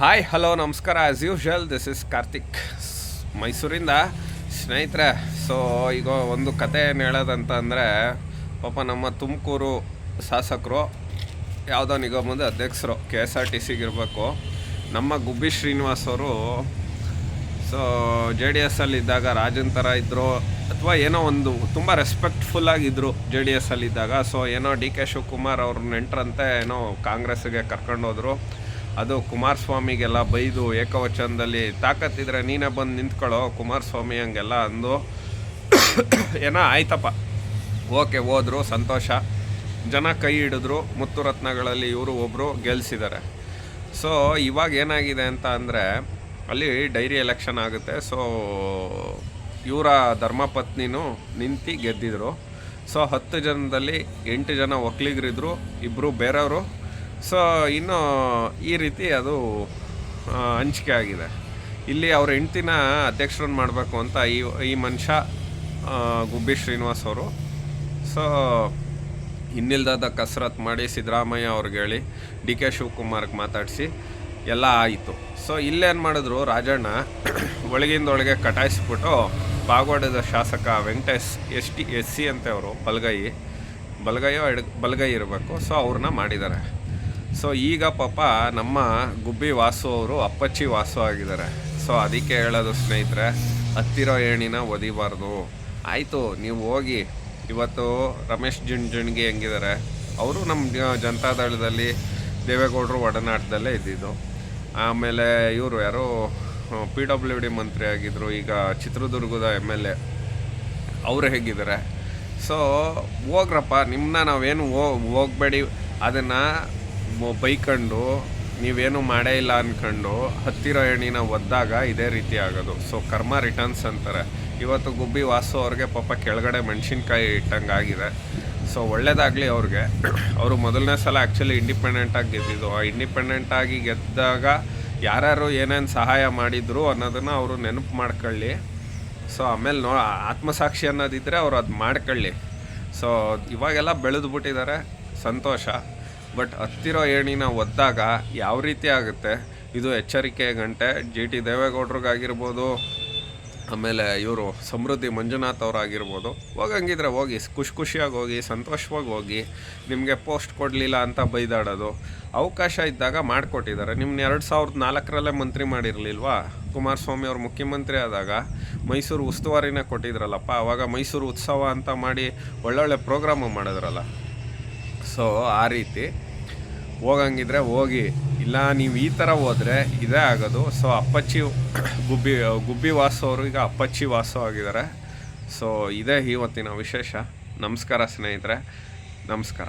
Hi hello ನಮಸ್ಕಾರ as usual this is Karthik ಮೈಸೂರಿಂದ ಸ್ನೇಹಿತರೆ. ಸೊ ಈಗ ಒಂದು ಕತೆ ಏನು ಹೇಳೋದಂತ ಅಂದರೆ ಪಾಪ ನಮ್ಮ ತುಮಕೂರು ಶಾಸಕರು, ಯಾವುದೋ ನಿಗಮದ ಅಧ್ಯಕ್ಷರು ಕೆ ಎಸ್ ಆರ್ ಟಿ ಸಿಗಿರಬೇಕು ನಮ್ಮ ಗುಬ್ಬಿ ಶ್ರೀನಿವಾಸ್ ಅವರು ಸೊ ಜೆ ಡಿ ಎಸ್ಸಲ್ಲಿ ಇದ್ದಾಗ ರಾಜನ್ ಥರ ಇದ್ದರು ಅಥವಾ ಏನೋ ಒಂದು ತುಂಬ ರೆಸ್ಪೆಕ್ಟ್ಫುಲ್ ಆಗಿದ್ದರು ಜೆ ಡಿ ಎಸ್ಸಲ್ಲಿದ್ದಾಗ ಸೊ ಏನೋ ಡಿ ಕೆ ಶಿವಕುಮಾರ್ ಅವ್ರ ನೆಂಟ್ರಂತೆ ಏನೋ ಕಾಂಗ್ರೆಸ್ಸಿಗೆ ಕರ್ಕೊಂಡೋದ್ರು. ಅದು ಕುಮಾರಸ್ವಾಮಿಗೆಲ್ಲ ಬೈದು ಏಕವಚನದಲ್ಲಿ ತಾಕತ್ತಿದ್ರೆ ನೀನೇ ಬಂದು ನಿಂತ್ಕೊಳ್ಳೋ, ಕುಮಾರಸ್ವಾಮಿ ಹಂಗೆಲ್ಲ ಅಂದು ಏನೋ ಆಯ್ತಪ್ಪ. ಓಕೆ, ಹೋದರು, ಸಂತೋಷ. ಜನ ಕೈ ಹಿಡಿದ್ರು ಮುತ್ತು ರತ್ನಗಳಲ್ಲಿ ಇವರು ಒಬ್ಬರು ಗೆಲ್ಸಿದ್ದಾರೆ. ಸೊ ಇವಾಗ ಏನಾಗಿದೆ ಅಂತ ಅಂದರೆ, ಅಲ್ಲಿ ಡೈರಿ ಎಲೆಕ್ಷನ್ ಆಗುತ್ತೆ. ಸೊ ಇವರ ಧರ್ಮಪತ್ನಿನೂ ನಿಂತು ಗೆದ್ದಿದ್ರು. ಸೊ ಹತ್ತು ಜನದಲ್ಲಿ ಎಂಟು ಜನ ಒಕ್ಲಿಗರಿದ್ರು ಇಬ್ಬರು ಬೇರೆಯವರು ಸೊ ಇನ್ನು ಈ ರೀತಿ ಅದು ಹಂಚಿಕೆ ಆಗಿದೆ. ಇಲ್ಲಿ ಅವ್ರ ಹೆಂಡ್ತಿನ ಅಧ್ಯಕ್ಷರನ್ನು ಮಾಡಬೇಕು ಅಂತ ಈ ಈ ಮನುಷ್ಯ ಗುಬ್ಬಿ ಶ್ರೀನಿವಾಸ್ ಅವರು. ಸೊ ಇನ್ನಿಲ್ದಾದ ಕಸರತ್ ಮಾಡಿ ಸಿದ್ದರಾಮಯ್ಯ ಅವ್ರಿಗೆ ಹೇಳಿ, ಡಿ ಕೆ ಶಿವಕುಮಾರ್ಗೆ ಮಾತಾಡಿಸಿ, ಎಲ್ಲ ಆಯಿತು. ಸೊ ಇಲ್ಲೇನು ಮಾಡಿದ್ರು ರಾಜಣ್ಣ, ಒಳಗಿಂದೊಳಗೆ ಕಟಾಯಿಸ್ಬಿಟ್ಟು ಬಾಗವಾಡದ ಶಾಸಕ Venkatesh, S T, S C ಅಂತೆ ಅವರು, ಬಲಗೈ, ಬಲಗೈಯೋ, ಎಡ್, ಬಲಗೈ ಇರಬೇಕು. ಸೊ ಅವ್ರನ್ನ ಮಾಡಿದ್ದಾರೆ. ಸೊ ಈಗ ಪಾಪ ನಮ್ಮ ಗುಬ್ಬಿ ವಾಸು ಅವರು ಅಪ್ಪಚ್ಚಿ ವಾಸು ಆಗಿದ್ದಾರೆ. ಸೊ ಅದಕ್ಕೆ ಹೇಳೋದು ಸ್ನೇಹಿತರೆ, ಹತ್ತಿರೋ ಏಣಿನ ಒದಿಬಾರ್ದು. ಆಯಿತು, ನೀವು ಹೋಗಿ, ಇವತ್ತು ರಮೇಶ್ ಜಿಣ್ಜಿಣ್ಗಿ ಹೆಂಗಿದ್ದಾರೆ? ಅವರು ನಮ್ಮ ಜನತಾದಳದಲ್ಲಿ ದೇವೇಗೌಡರು ಒಡನಾಟದಲ್ಲೇ ಇದ್ದಿದ್ದು. ಆಮೇಲೆ ಇವರು ಯಾರು ಪಿ ಡಬ್ಲ್ಯೂ ಡಿ ಮಂತ್ರಿ ಆಗಿದ್ದರು ಈಗ ಚಿತ್ರದುರ್ಗದ ಎಂ ಎಲ್ ಎ. ಅವರು ಹೇಗಿದ್ದಾರೆ? ಸೊ ಹೋಗ್ರಪ್ಪ ನಿಮ್ಮನ್ನ ನಾವೇನು ಹೋಗ್ಬೇಡಿ. ಅದನ್ನು ಬೈಕೊಂಡು ನೀವೇನು ಮಾಡೇ ಇಲ್ಲ ಅಂದ್ಕೊಂಡು ಹತ್ತಿರೋ ಎಣ್ಣಿನ ಒದ್ದಾಗ ಇದೇ ರೀತಿ ಆಗೋದು. ಸೊ, ಕರ್ಮ ರಿಟರ್ನ್ಸ್ ಅಂತಾರೆ. ಇವತ್ತು ಗುಬ್ಬಿ ವಾಸು ಅವ್ರಿಗೆ ಪಾಪ ಕೆಳಗಡೆ ಮೆಣಸಿನ್ಕಾಯಿ ಇಟ್ಟಂಗೆ ಆಗಿದೆ ಸೊ, ಒಳ್ಳೇದಾಗಲಿ ಅವ್ರಿಗೆ. ಅವರು ಮೊದಲನೇ ಸಲ ಆ್ಯಕ್ಚುಲಿ ಇಂಡಿಪೆಂಡೆಂಟಾಗಿ ಗೆದ್ದಿದ್ದು. ಆ ಇಂಡಿಪೆಂಡೆಂಟಾಗಿ ಗೆದ್ದಾಗ ಯಾರ್ಯಾರು ಏನೇನು ಸಹಾಯ ಮಾಡಿದ್ರು ಅನ್ನೋದನ್ನು ಅವರು ನೆನಪು ಮಾಡ್ಕೊಳ್ಳಿ. ಸೊ, ಆಮೇಲೆ ನೋ, ಆತ್ಮಸಾಕ್ಷಿ ಅನ್ನೋದಿದ್ದರೆ ಅವರು ಅದು ಮಾಡ್ಕೊಳ್ಳಿ. ಸೊ, ಇವಾಗೆಲ್ಲ ಬೆಳೆದು ಬಿಟ್ಟಿದ್ದಾರೆ ಸಂತೋಷ. ಬಟ್ ಹತ್ತಿರೋ ಏಣಿನ ಒದ್ದಾಗ ಯಾವ ರೀತಿ ಆಗುತ್ತೆ? ಇದು ಎಚ್ಚರಿಕೆ ಗಂಟೆ, ಜಿ ಟಿ ದೇವೇಗೌಡ್ರಿಗಾಗಿರ್ಬೋದು, ಆಮೇಲೆ ಇವರು ಸಮೃದ್ಧಿ ಮಂಜುನಾಥ್ ಅವರಾಗಿರ್ಬೋದು. ಹೋಗಂಗಿದ್ರೆ ಹೋಗಿ, ಖುಷಿ ಖುಷಿಯಾಗಿ ಹೋಗಿ, ಸಂತೋಷವಾಗಿ ಹೋಗಿ, ನಿಮಗೆ ಪೋಸ್ಟ್ ಕೊಡಲಿಲ್ಲ ಅಂತ ಬೈದಾಡೋದು. ಅವಕಾಶ ಇದ್ದಾಗ ಮಾಡಿಕೊಟ್ಟಿದ್ದಾರೆ. ನಿಮ್ಮನ್ನ ಎರಡು ಸಾವಿರದ ನಾಲ್ಕರಲ್ಲೇ ಮಂತ್ರಿ ಮಾಡಿರಲಿಲ್ವಾ? ಕುಮಾರಸ್ವಾಮಿ ಅವರು ಮುಖ್ಯಮಂತ್ರಿ ಆದಾಗ ಮೈಸೂರು ಉಸ್ತುವಾರಿನೇ ಕೊಟ್ಟಿದ್ರಲ್ಲಪ್ಪ ಆವಾಗ ಮೈಸೂರು ಉತ್ಸವ ಅಂತ ಮಾಡಿ ಒಳ್ಳೊಳ್ಳೆ ಪ್ರೋಗ್ರಾಮು ಮಾಡಿದ್ರಲ್ಲ. ಸೊ ಆ ರೀತಿ. ಹೋಗಂಗಿದ್ರೆ ಹೋಗಿ. ಇಲ್ಲ, ನೀವು ಈ ಥರ ಹೋದರೆ ಇದೇ ಆಗೋದು. ಸೊ ಅಪ್ಪಚ್ಚಿ ಗುಬ್ಬಿ ಗುಬ್ಬಿ ವಾಸು ಅವರು ಈಗ ಅಪ್ಪಚ್ಚಿ ವಾಸು ಆಗಿದ್ದಾರೆ. ಸೊ ಇದೇ ಇವತ್ತಿನ ವಿಶೇಷ. ನಮಸ್ಕಾರ ಸ್ನೇಹಿತರೆ. ನಮಸ್ಕಾರ.